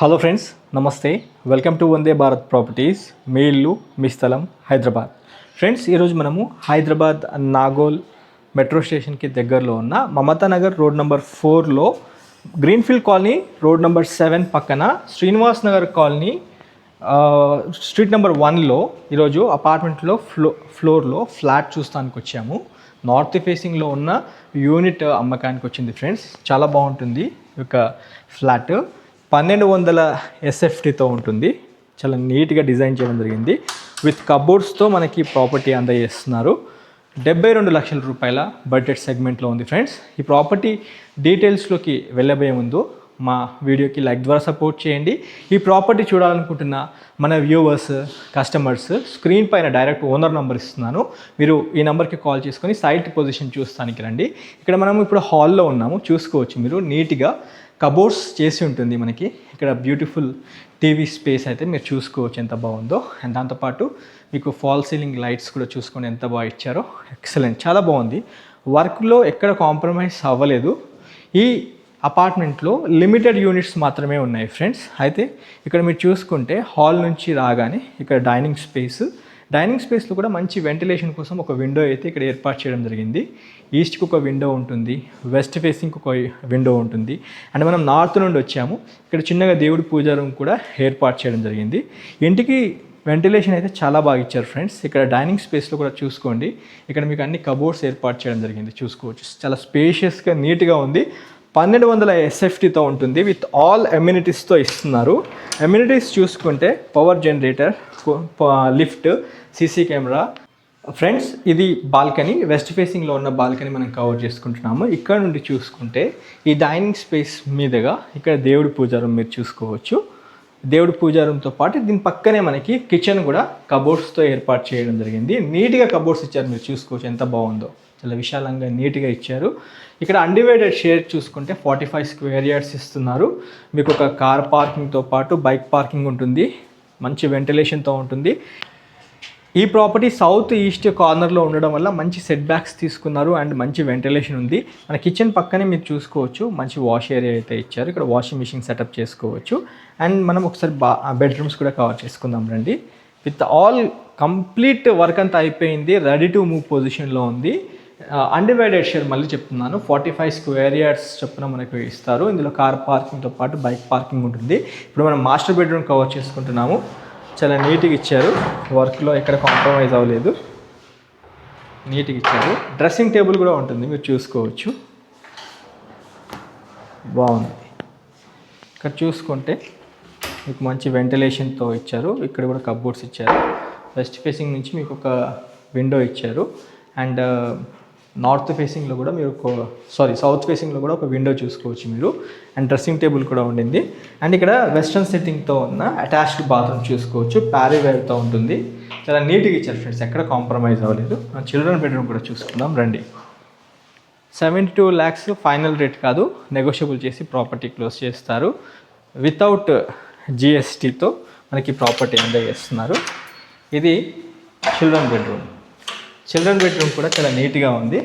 Hello friends నమస్తే welcome to Vande Bharat properties మీ ఇల్లు మీ స్థలం హైదరాబాద్. ఫ్రెండ్స్ ఈరోజు మనము హైదరాబాద్ నాగోల్ మెట్రో స్టేషన్కి దగ్గరలో ఉన్న మమతా నగర్ రోడ్ నెంబర్ ఫోర్లో Greenfield colony road number seven పక్కన Srinivas Nagar colony street number వన్లో ఈరోజు అపార్ట్మెంట్లో ఫ్లో ఫ్లోర్లో ఫ్లాట్ చూస్తానికి వచ్చాము. నార్త్ ఫేసింగ్లో ఉన్న యూనిట్ అమ్మకానికి వచ్చింది ఫ్రెండ్స్ చాలా బాగుంటుంది ఒక ఫ్లాట్. పన్నెండు వందల ఎస్ఎఫ్టీతో ఉంటుంది. చాలా నీట్గా డిజైన్ చేయడం జరిగింది. విత్ కబోర్డ్స్తో మనకి ప్రాపర్టీ అందజేస్తున్నారు. డెబ్బై రెండు లక్షల రూపాయల బడ్జెట్ సెగ్మెంట్లో ఉంది ఫ్రెండ్స్. ఈ ప్రాపర్టీ డీటెయిల్స్లోకి వెళ్ళబోయే ముందు మా వీడియోకి లైక్ ద్వారా సపోర్ట్ చేయండి. ఈ ప్రాపర్టీ చూడాలనుకుంటున్న మన వ్యూవర్స్ కస్టమర్స్ స్క్రీన్ పైన డైరెక్ట్ ఓనర్ నెంబర్ ఇస్తున్నాను. మీరు ఈ నెంబర్కి కాల్ చేసుకొని సైట్ పొజిషన్ చూస్తానికి రండి. ఇక్కడ మనం ఇప్పుడు హాల్లో ఉన్నాము. చూసుకోవచ్చు మీరు. నీట్గా కబోర్డ్స్ చేసి ఉంటుంది మనకి. ఇక్కడ బ్యూటిఫుల్ టీవీ స్పేస్ అయితే మీరు చూసుకోవచ్చు ఎంత బాగుందో. అండ్ దాంతోపాటు మీకు ఫాల్ సీలింగ్ లైట్స్ కూడా చూసుకొని ఎంత బాగా ఇచ్చారో. ఎక్సలెంట్ చాలా బాగుంది. వర్క్లో ఎక్కడ కాంప్రమైజ్ అవ్వలేదు. ఈ అపార్ట్మెంట్లో లిమిటెడ్ యూనిట్స్ మాత్రమే ఉన్నాయి ఫ్రెండ్స్. అయితే ఇక్కడ మీరు చూసుకుంటే హాల్ నుంచి రాగానే ఇక్కడ డైనింగ్ స్పేస్ డైనింగ్ స్పేస్లో కూడా మంచి వెంటిలేషన్ కోసం ఒక విండో అయితే ఇక్కడ ఏర్పాటు చేయడం జరిగింది. ఈస్ట్కి ఒక విండో ఉంటుంది వెస్ట్ ఫేసింగ్కి ఒక విండో ఉంటుంది. అండ్ మనం నార్త్ నుండి వచ్చాము. ఇక్కడ చిన్నగా దేవుడి పూజా రూమ్ కూడా ఏర్పాటు చేయడం జరిగింది. ఇంటికి వెంటిలేషన్ అయితే చాలా బాగా ఇచ్చారు ఫ్రెండ్స్. ఇక్కడ డైనింగ్ స్పేస్లో కూడా చూసుకోండి. ఇక్కడ మీకు అన్ని కబోర్డ్స్ ఏర్పాటు చేయడం జరిగింది. చూసుకోవచ్చు. చాలా స్పేషియస్గా నీట్గా ఉంది. పన్నెండు వందల ఎస్ఎఫ్టీతో ఉంటుంది విత్ ఆల్ ఎమ్యూనిటీస్తో ఇస్తున్నారు. ఎమ్యూనిటీస్ చూసుకుంటే power generator lift CC camera friends ఇది బాల్కనీ వెస్ట్ ఫేసింగ్లో ఉన్న బాల్కనీ మనం కవర్ చేసుకుంటున్నాము. ఇక్కడ నుండి చూసుకుంటే ఈ డైనింగ్ స్పేస్ మీదుగా ఇక్కడ దేవుడి పూజారం మీరు చూసుకోవచ్చు. దేవుడి పూజారంతో పాటు దీని పక్కనే మనకి కిచెన్ కూడా కబోర్డ్స్తో ఏర్పాటు చేయడం జరిగింది. నీట్గా కబోర్డ్స్ ఇచ్చారు మీరు చూసుకోవచ్చు ఎంత బాగుందో. చాలా విశాలంగా నీట్గా ఇచ్చారు. ఇక్కడ అన్డివైడెడ్ షేర్ చూసుకుంటే ఫార్టీ ఫైవ్ స్క్వేర్ యార్డ్స్ ఇస్తున్నారు. మీకు ఒక కార్ పార్కింగ్తో పాటు బైక్ పార్కింగ్ ఉంటుంది. మంచి వెంటిలేషన్తో ఉంటుంది. ఈ ప్రాపర్టీ సౌత్ ఈస్ట్ కార్నర్లో ఉండడం వల్ల మంచి సెట్ బ్యాక్స్ తీసుకున్నారు అండ్ మంచి వెంటిలేషన్ ఉంది. మన కిచెన్ పక్కనే మీరు చూసుకోవచ్చు. మంచి వాష్ ఏరియా అయితే ఇచ్చారు. ఇక్కడ వాషింగ్ మిషన్ సెటప్ చేసుకోవచ్చు. అండ్ మనం ఒకసారి బా బెడ్రూమ్స్ కూడా కవర్ చేసుకుందాం రండి. విత్ ఆల్ కంప్లీట్ వర్క్ అంతా అయిపోయింది. రెడీ టు మూవ్ పొజిషన్లో ఉంది. అన్డివైడెడ్ షేర్ మళ్ళీ చెప్తున్నాను. ఫార్టీ ఫైవ్ స్క్వేర్ యార్డ్స్ చొప్పున మనకు ఇస్తారు. ఇందులో కార్ పార్కింగ్తో పాటు బైక్ పార్కింగ్ ఉంటుంది. ఇప్పుడు మనం మాస్టర్ బెడ్రూమ్ కవర్ చేసుకుంటున్నాము. చాలా నీట్గా ఇచ్చారు. వర్క్లో ఎక్కడ కాంప్రమైజ్ అవ్వలేదు. నీట్గా ఇచ్చారు. డ్రెస్సింగ్ టేబుల్ కూడా ఉంటుంది. మీరు చూసుకోవచ్చు. బాగుంది. ఇక్కడ చూసుకుంటే మీకు మంచి వెంటిలేషన్తో ఇచ్చారు. ఇక్కడ కూడా కబ్బోర్డ్స్ ఇచ్చారు. వెస్ట్ ఫేసింగ్ నుంచి మీకు ఒక విండో ఇచ్చారు. అండ్ నార్త్ ఫేసింగ్లో కూడా మీరు ఒక సారీ సౌత్ ఫేసింగ్లో కూడా ఒక విండో చూసుకోవచ్చు మీరు. అండ్ డ్రెస్సింగ్ టేబుల్ కూడా ఉండింది. అండ్ ఇక్కడ వెస్ట్రన్ సెట్టింగ్తో ఉన్న అటాచ్డ్ బాత్రూమ్ చూసుకోవచ్చు. ప్యారీవేర్తో ఉంటుంది. చాలా నీట్గా ఇచ్చారు ఫ్రెండ్స్. ఎక్కడ కాంప్రమైజ్ అవ్వలేదు. చిల్డ్రన్ బెడ్రూమ్ కూడా చూసుకుందాం. రండి. Seventy two lakhs final rate కాదు. నెగోషియబుల్ చేసి ప్రాపర్టీ క్లోజ్ చేస్తారు. వితౌట్ జిఎస్టీతో మనకి ప్రాపర్టీ ఎంజాయ్ చేస్తున్నారు ఇది చిల్డ్రన్ బెడ్రూమ్. చిల్డ్రన్ బెడ్రూమ్ కూడా చాలా నీట్గా ఉంది.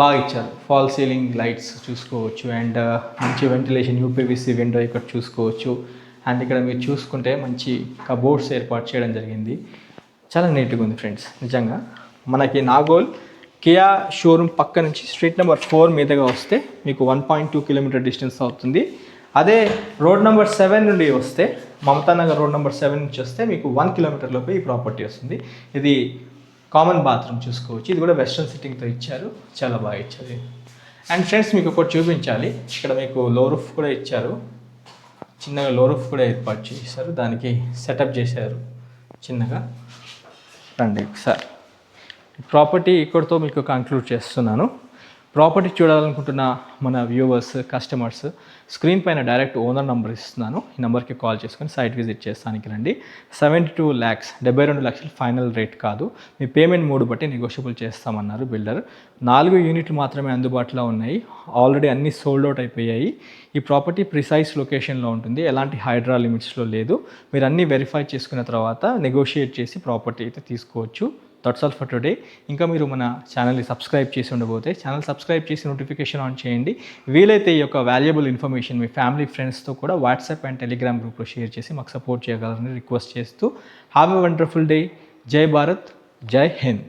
బాగా ఇచ్చారు. ఫాల్ సీలింగ్ లైట్స్ చూసుకోవచ్చు అండ్ uh, మంచి వెంటిలేషన్ యూపీవీసీ విండో ఇక్కడ చూసుకోవచ్చు. అండ్ ఇక్కడ మీరు చూసుకుంటే మంచి కబోర్డ్స్ ఏర్పాటు చేయడం జరిగింది. చాలా నీట్గా ఉంది ఫ్రెండ్స్ నిజంగా మనకి నాగోల్ కియా షోరూమ్ పక్క నుంచి స్ట్రీట్ నెంబర్ ఫోర్ మీదుగా వస్తే మీకు one point two kilometre distance అవుతుంది. అదే రోడ్ నెంబర్ సెవెన్ నుండి వస్తే Mamata Nagar road number seven నుంచి వస్తే మీకు వన్ కిలోమీటర్ లోపే ఈ ప్రాపర్టీ వస్తుంది. ఇది కామన్ బాత్రూమ్ చూసుకోవచ్చు. ఇది కూడా వెస్ట్రన్ సిట్టింగ్తో ఇచ్చారు. చాలా బాగా ఇచ్చారు. అండ్ ఫ్రెండ్స్ మీకు ఒకటి చూపించాలి. ఇక్కడ మీకు లో రూఫ్ కూడా ఇచ్చారు. చిన్నగా లో రూఫ్ కూడా ఏర్పాటు చేశారు. దానికి సెటప్ చేశారు. చిన్నగా. రండి సార్ ప్రాపర్టీ ఇక్కడితో మీకు కంక్లూడ్ చేస్తున్నాను. ప్రాపర్టీ చూడాలనుకుంటున్న మన వ్యూవర్స్ కస్టమర్స్ స్క్రీన్ పైన డైరెక్ట్ ఓనర్ నెంబర్ ఇస్తున్నాను. ఈ నెంబర్కి కాల్ చేసుకొని సైట్ విజిట్ చేస్తానికి రండి. సెవెంటీ టూ ల్యాక్స్ డెబ్బై రెండు లక్షలు ఫైనల్ రేట్ కాదు. మీ పేమెంట్ మూడు బట్టి నెగోషియబుల్ చేస్తామన్నారు బిల్డర్ నాలుగు యూనిట్లు మాత్రమే అందుబాటులో ఉన్నాయి. ఆల్రెడీ అన్నీ సోల్డ్ అవుట్ అయిపోయాయి. ఈ ప్రాపర్టీ ప్రిసైజ్ లొకేషన్లో ఉంటుంది. ఎలాంటి హైడ్రా లిమిట్స్లో లేదు. మీరు అన్నీ వెరిఫై చేసుకున్న తర్వాత నెగోషియేట్ చేసి ప్రాపర్టీ అయితే తీసుకోవచ్చు. దట్స్ ఆల్ ఫర్ టుడే ఇంకా మీరు మన ఛానల్ని సబ్స్క్రైబ్ చేసి ఉండబోతే ఛానల్ సబ్స్క్రైబ్ చేసి నోటిఫికేషన్ ఆన్ చేయండి. వీలైతే ఈ యొక్క వాల్యుబుల్ ఇన్ఫర్మేషన్ మీ ఫ్యామిలీ ఫ్రెండ్స్తో కూడా వాట్సాప్ అండ్ టెలిగ్రామ్ గ్రూప్లో షేర్ చేసి మాకు సపోర్ట్ చేయగలరని రిక్వెస్ట్ చేస్తూ హ్యావ్ ఎ వండర్ఫుల్ డే జై భారత్ జై హింద్.